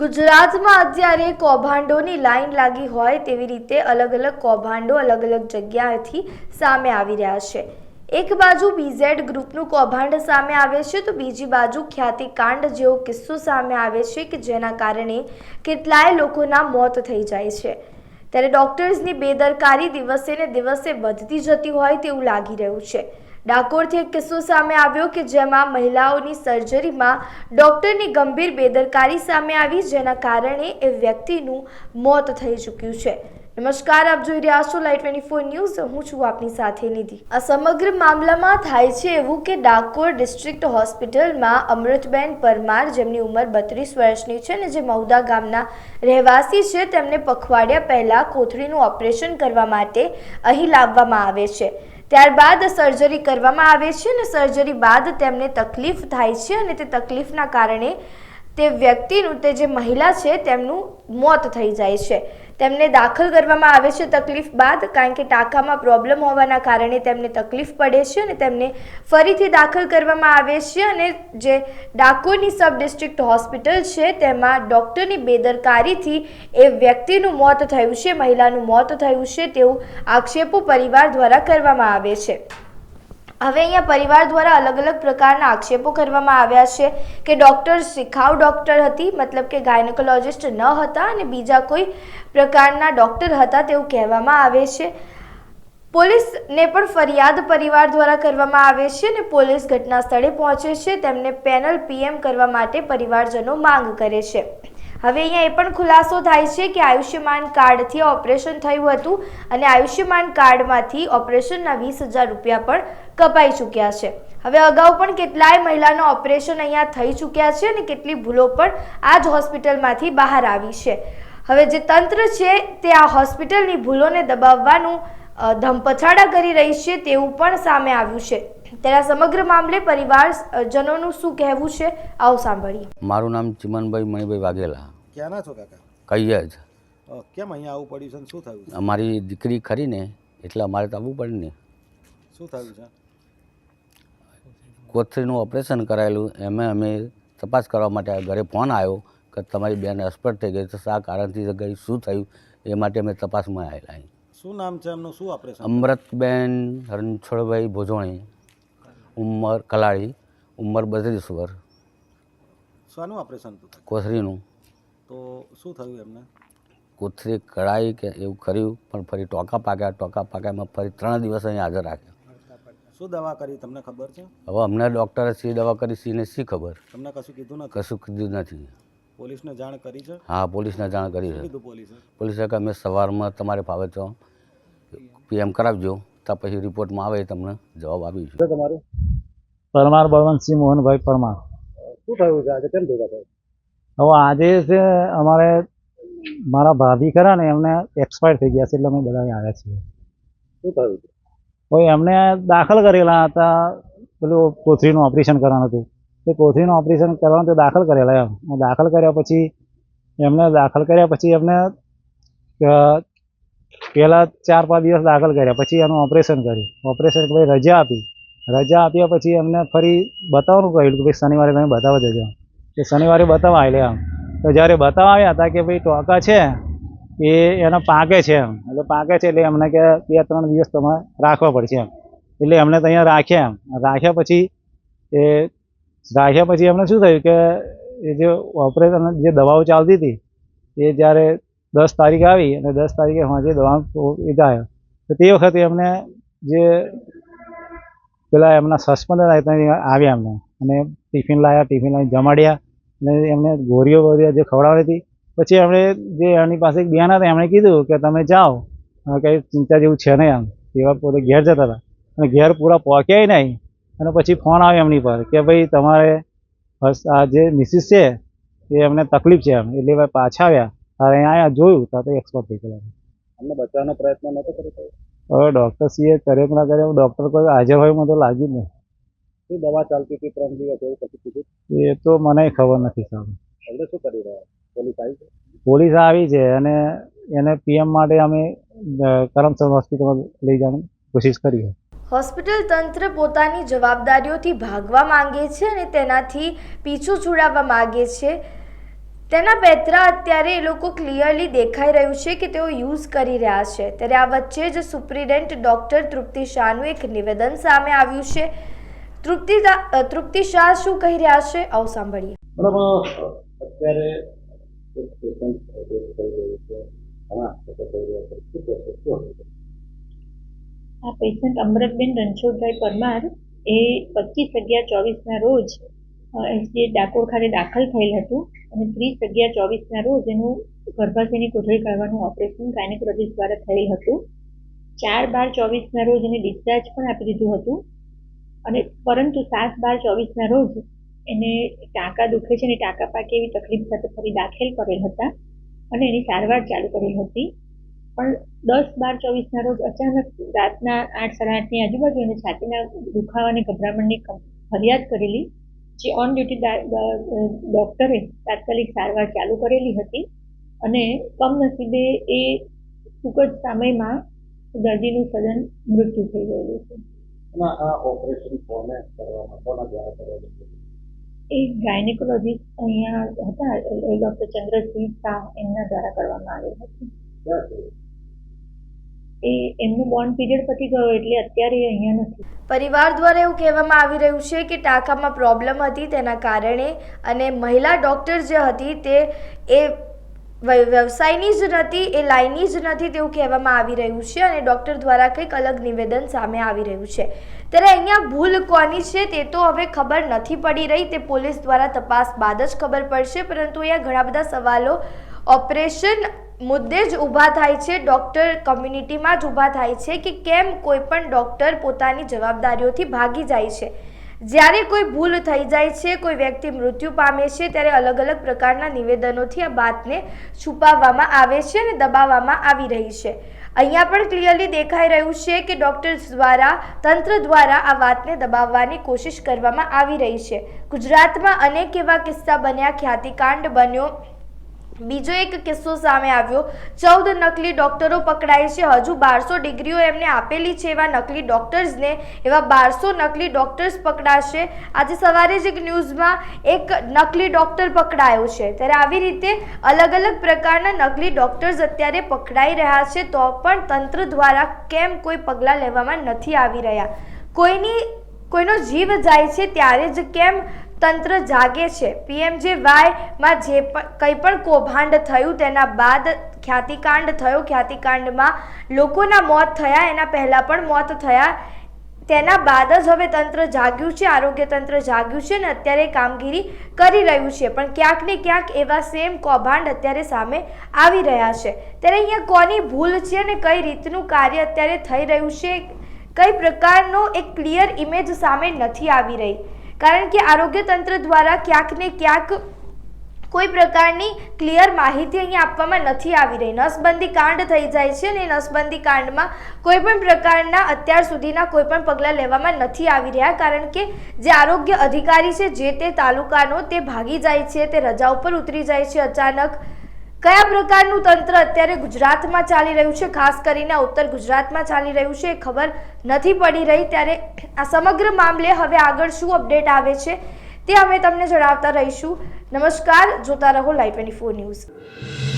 ગુજરાતમાં અત્યારે કૌભાંડોની લાઈન લાગી હોય તેવી રીતે અલગ અલગ કૌભાંડો અલગ અલગ જગ્યાએથી સામે આવી રહ્યા છે. એક બાજુ બીઝેડ ગ્રુપનું કૌભાંડ સામે આવે છે તો બીજી બાજુ ખ્યાતિકાંડ જેવો કિસ્સો સામે આવે છે કે જેના કારણે કેટલાય લોકોના મોત થઈ જાય છે. ત્યારે ડોક્ટર્સની બેદરકારી દિવસે ને દિવસે વધતી જતી હોય તેવું લાગી રહ્યું છે. ડાકોરથી એક કિસ્સો સામે આવ્યો કે જેમાં મહિલાઓની સર્જરીમાં ડોક્ટરની ગંભીર બેદરકારી સામે આવી, જેના કારણે એ વ્યક્તિનું મોત થઈ ચૂક્યું છે. નમસ્કાર, આપ જોઈ રહ્યા છો લાઈટ ટ્વેન્ટી ફોર ન્યૂઝ હું છું આપની સાથે નિધિ. આ સમગ્ર મામલામાં થાય છે એવું કે ડાકોર ડિસ્ટ્રિક્ટ હોસ્પિટલમાં અમૃતબેન પરમાર, જેમની ઉંમર બત્રીસ વર્ષની છે ને જે મૌદા ગામના રહેવાસી છે, તેમને પખવાડિયા પહેલાં કોથળીનું ઓપરેશન કરવા માટે અહીં લાવવામાં આવે છે. ત્યારબાદ સર્જરી કરવામાં આવે છે અને સર્જરી બાદ તેમને તકલીફ થાય છે અને તે તકલીફના કારણે તે વ્યક્તિનું, તે જે મહિલા છે, તેમનું મોત થઈ જાય છે. તેમને દાખલ કરવામાં આવે છે તકલીફ બાદ, કારણ કે ટાંકામાં પ્રોબ્લેમ હોવાના કારણે તેમને તકલીફ પડે છે અને તેમને ફરીથી દાખલ કરવામાં આવે છે અને જે ડાકોરની સબ ડિસ્ટ્રિક્ટ હોસ્પિટલ છે, તેમાં ડૉક્ટરની બેદરકારીથી એ વ્યક્તિનું મોત થયું છે, મહિલાનું મોત થયું છે તેવું આક્ષેપો પરિવાર દ્વારા કરવામાં આવે છે. હવે અહીંયા પરિવાર દ્વારા અલગ અલગ પ્રકારના આક્ષેપો કરવામાં આવ્યા છે કે ડૉક્ટર શિખાઉ ડૉક્ટર હતી, મતલબ કે ગાયનેકોલોજિસ્ટ ન હતા અને બીજા કોઈ પ્રકારના ડૉક્ટર હતા તેવું કહેવામાં આવે છે. પોલીસને પણ ફરિયાદ પરિવાર દ્વારા કરવામાં આવે છે અને પોલીસ ઘટના સ્થળે પહોંચે છે. તેમને પેનલ પીએમ કરવા માટે પરિવારજનો માંગ કરે છે. હવે અહીંયા એ પણ ખુલાસો થાય છે કે આયુષ્યમાન કાર્ડથી ઓપરેશન થયું હતું અને આયુષ્યમાન કાર્ડમાંથી ઓપરેશનના વીસ હજાર રૂપિયા પણ કપાઈ ચૂક્યા છે. હવે અગાઉ પણ કેટલાય મહિલાના ઓપરેશન અહીંયા થઈ ચૂક્યા છે અને કેટલી ભૂલો પણ આ જ હોસ્પિટલમાંથી બહાર આવી છે. હવે જે તંત્ર છે તે આ હોસ્પિટલની ભૂલોને દબાવવાનું ધમપછાડા કરી રહી છે તેવું પણ સામે આવ્યું છે. ત્યારે સમગ્ર મામલે પરિવારજનોનું શું કહેવું છે આવું સાંભળીએ. મારું નામ ચિમનભાઈ મણિભાઈ વાઘેલા. ક્યાંના છો કાકા? કહીએ જ. કેમ અહીંયા આવવું પડ્યું છે શું થયું છે? અમારી દીકરી ખરી ને એટલે અમારે તો આવવું પડે ને. શું થયું છે? કોથળીનું ઓપરેશન કરાયેલું એમે અમે તપાસ કરવા માટે ઘરે ફોન આવ્યો કે તમારી બેન એક્સપર્ટ થઈ ગઈ તો શા કારણથી ગઈ શું થયું એ માટે અમે તપાસમાં આવેલા અહીં શું નામ છે એમનું? શું ઓપરેશન? અમૃતબેન રણછોડભાઈ ભોજોણી ઉંમર કલાળી ઉંમર બત્રીસ વર્ષ શાનું ઓપરેશન કોથળીનું. તો શું થયું એમને? કુથરી કળાઈ કે એવું કર્યું પણ ફરી ટોકા પાક્યા ટોકા પાક્યામાં ફરી ત્રણ દિવસ અહીં હાજર રાખ્યા. શું દવા કરી તમને ખબર છે? હવે અમને ડૉક્ટરે સી દવા કરી સીને શી ખબર. તમને કશું કીધું નથી? કશું કીધું નથી. પોલીસને જાણ કરી છે? હા પોલીસને જાણ કરી છે. પોલીસે? પોલીસે કે અમે સવારમાં તમારે ફાવે તો પીએમ કરાવજો તો પછી રિપોર્ટમાં આવે એ તમને જવાબ આપીશું. તમારું? પરમાર બળવંતસિંહ મોહનભાઈ પરમાર. શું થયું છે? આજે કેમ ભેગા થયું? હવે આજે છે અમારે મારા ભાભી ખરા ને એમને એક્સપાયર થઈ ગયા છે એટલે અમે બધા આવ્યા છીએ. શું થયું છે એમને દાખલ કરેલા હતા પેલું કોથળીનું ઓપરેશન કરવાનું હતું. તે કોથળીનું ઓપરેશન કરવાનું તે દાખલ કરેલા એમ. દાખલ કર્યા પછી એમને દાખલ કર્યા પછી એમને પહેલાં પહેલા ચાર પાંચ દિવસ દાખલ કર્યા. પછી એનું ઓપરેશન કર્યું. ઓપરેશન પછી રજા આપી. રજા આપ્યા પછી એમને ફરી બતાવવાનું કહ્યું કે ભાઈ શનિવારે તમે બતાવવા જજો. તે શનિવારે બતાવવા આવેલા એમ. તો જ્યારે બતાવવા આવ્યા હતા કે ભાઈ ટોકા છે, એ એના પાકે છે એમ. એટલે પાકે છે એટલે એમને કે બે ત્રણ દિવસ તમારે રાખવા પડશે એમ. એટલે એમને તો અહીંયા રાખ્યા એમ. રાખ્યા પછી એ, રાખ્યા પછી એમને શું થયું કે એ જે ઓપરેશન જે દવાઓ ચાલતી હતી, એ જ્યારે દસ તારીખ આવી અને દસ તારીખે સાંજે દવા એ તો તે વખતે એમને જે પેલા એમના સસ્પેન્ડર આવ્યા એમને અને ટિફિન લાવ્યા ટિફિન લાવી જમાડ્યા. અને એમને ગોળીઓ બોરીઓ જે ખવડાવી હતી પછી એમણે જે એમની પાસે એક બેન હતા એમણે કીધું કે તમે જાઓ. હવે કંઈ ચિંતા જેવું છે નહીં આમ. એવા પોતે ઘેર જતા હતા. અને ઘેર પૂરા પહોંચ્યા નહીં. અને પછી ફોન આવ્યો એમની પર કે ભાઈ તમારે આ જે મિસિસ છે એ એમને તકલીફ છે એમ. એટલે ભાઈ પાછા આવ્યા. ત્યારે અહીંયા જોયું. તો તો એક્સપર્ટ થઈ ગયેલા એમને બચાવવાનો પ્રયત્ન નહોતો કર્યો હવે ડૉક્ટર સીએ કર્યો કે ના કર્યો ડૉક્ટર કોઈ હાજર હોય મને તો લાગ્યું જ શું દવા ચાલતી હતી ત્રણ દિવસ એવું કશું કીધું એ તો મને ખબર નથી સાહેબ. એટલે શું કરી રહ્યા? પોલીસ આવી છે? પોલીસ આવી છે અને એને પીએમ માટે અમે કરમસદ હોસ્પિટલમાં લઈ જવાની કોશિશ કરી છે. હોસ્પિટલ તંત્ર પોતાની જવાબદારીઓથી ભાગવા માંગે છે અને તેનાથી પીછું છોડાવવા માંગે છે. તેના પેતરા અત્યારે એ લોકો ક્લિયરલી દેખાઈ રહ્યું છે કે તેઓ યુઝ કરી રહ્યા છે. ત્યારે આ વચ્ચે જ સુપ્રિડેન્ટ ડૉક્ટર તૃપ્તિ શાહનું એક નિવેદન સામે આવ્યું છે. તૃપ્તિ તૃપ્તિ શાહ શું કહી રહ્યા છે? આવું સાંભળીએ. મેડમ અત્યારે? આ પેશન્ટ અમૃતબેન રણછોડભાઈ પરમાર એ પચીસ અગિયાર ચોવીસના રોજ એસડીએ ડાકોર ખાતે દાખલ થયેલ હતું અને ત્રીસ અગિયાર ચોવીસના રોજ એનું ગર્ભાશયની કોઠળી કાઢવાનું ઓપરેશન ગાયનેકોલોજીસ્ટ દ્વારા થયેલ હતું. ચાર બાર ચોવીસના રોજ એને ડિસ્ચાર્જ પણ આપી દીધું હતું. અને પરંતુ સાત બાર ચોવીસના રોજ એને ટાંકા દુખે છે અને ટાંકા પાકે એવી તકલીફ સાથે ફરી દાખલ કરેલ હતા અને એની સારવાર ચાલુ કરેલ હતી. પણ દસ બાર ચોવીસના રોજ અચાનક રાતના આઠ સાડા આઠની આજુબાજુ એને છાતીના દુખાવા અને ગભરામણની ફરિયાદ કરેલી, જે ઓન ડ્યુટી ડૉક્ટરે તાત્કાલિક સારવાર ચાલુ કરેલી હતી અને કમનસીબે એ ટૂંક જ સમયમાં દર્દીનું સદન મૃત્યુ થઈ ગયેલું છે. અને આ ઓપરેશન કોને કરવામાં કોના દ્વારા કરવામાં? એ ગાયનેકોલોજીસ્ટ અહીંયા હતા ડૉક્ટર ચંદ્રસિંહ શાહ એમના દ્વારા કરવામાં આવેલ હતું. એ? એમનું બોન્ડ પીરિયડ પતી ગયો એટલે અત્યારે અહીંયા નથી. પરિવાર દ્વારા એવું કહેવામાં આવી રહ્યું છે કે ટાંકામાં પ્રોબ્લેમ હતી તેના કારણે અને મહિલા ડૉક્ટર જે હતી તે એ વ્યવસાયની જ નથી, એ લાઈનની જ નથી તેવું કહેવામાં આવી રહ્યું છે અને ડૉક્ટર દ્વારા કંઈક અલગ નિવેદન સામે આવી રહ્યું છે. ત્યારે અહીંયા ભૂલ કોની છે તે તો હવે ખબર નથી પડી રહી, તે પોલીસ દ્વારા તપાસ બાદ જ ખબર પડશે, પરંતુ અહીંયા ઘણા બધા સવાલો, ઓપરેશન મુદ્દે જ ઊભા થાય છે, ડૉક્ટર કમ્યુનિટીમાં જ ઊભા થાય છે કે કેમ કોઈ પણ ડૉક્ટર પોતાની જવાબદારીઓથી ભાગી જાય છે. જ્યારે કોઈ ભૂલ થઈ જાય છે, કોઈ વ્યક્તિ મૃત્યુ પામે છે, ત્યારે અલગ અલગ પ્રકારના નિવેદનોથી આ વાતને છુપાવવામાં આવે છે અને દબાવવામાં આવી રહી છે. અહીંયા પણ ક્લિયરલી દેખાઈ રહ્યું છે કે ડૉક્ટર્સ દ્વારા, તંત્ર દ્વારા આ વાતને દબાવવાની કોશિશ કરવામાં આવી રહી છે. ગુજરાતમાં અનેક એવા કિસ્સા બન્યા, ખ્યાતિકાંડ બન્યો બીજો એક કિસ્સો સામે આવ્યો. ચૌદ નકલી ડોક્ટરો પકડાય છે. હજુ બારસો ડિગ્રીઓ એમને આપેલી છે એવા નકલી ડોક્ટર્સને, એવા બારસો નકલી ડોક્ટર્સ પકડાશે. આજે સવારે જ એક ન્યૂઝમાં એક નકલી ડોક્ટર પકડાયો છે. ત્યારે આવી રીતે અલગ અલગ પ્રકારના નકલી ડોક્ટર્સ અત્યારે પકડાઈ રહ્યા છે. તો પણ તંત્ર દ્વારા કેમ કોઈ પગલાં લેવામાં નથી આવી રહ્યા? કોઈની, કોઈનો જીવ જાય છે ત્યારે જ કેમ તંત્ર જાગે છે. પીએમજે વાયમાં જે કંઈ પણ કૌભાંડ થયું તેના બાદ ખ્યાતિકાંડ થયો. ખ્યાતિકાંડમાં લોકોના મોત થયા, એના પહેલાં પણ મોત થયા. તેના બાદ જ હવે તંત્ર જાગ્યું છે, આરોગ્ય તંત્ર જાગ્યું છે અને અત્યારે કામગીરી કરી રહ્યું છે. પણ ક્યાંક ને ક્યાંક એવા સેમ કૌભાંડ અત્યારે સામે આવી રહ્યા છે. ત્યારે અહીંયા કોની ભૂલ છે અને કઈ રીતનું કાર્ય અત્યારે થઈ રહ્યું છે? કઈ પ્રકારનો એક ક્લિયર ઇમેજ સામે નથી આવી રહી. કારણ કે આરોગ્ય તંત્ર દ્વારા ક્યાંક ને ક્યાંક કોઈ પ્રકારની ક્લિયર માહિતી અહીંયા આપવામાં નથી આવી રહી. નસબંધી કાંડ થઈ જાય છે અને નસબંધી કાંડમાં કોઈ પણ પ્રકારના અત્યાર સુધીના કોઈ પણ પગલાં લેવામાં નથી આવી રહ્યા, કારણ કે જે આરોગ્ય અધિકારી છે જે તે તાલુકાનો તે ભાગી જાય છે, તે રજા ઉપર ઉતરી જાય છે અચાનક. કયા પ્રકારનું તંત્ર અત્યારે ગુજરાતમાં ચાલી રહ્યું છે? ખાસ કરીને ઉત્તર ગુજરાતમાં ચાલી રહ્યું છે. એ ખબર નથી પડી રહી. ત્યારે આ સમગ્ર મામલે હવે આગળ શું અપડેટ આવે છે તે અમે તમને જણાવતા રહીશું. નમસ્કાર. જોતા રહો લાઈવ ટ્વેન્ટી ફોર ન્યૂઝ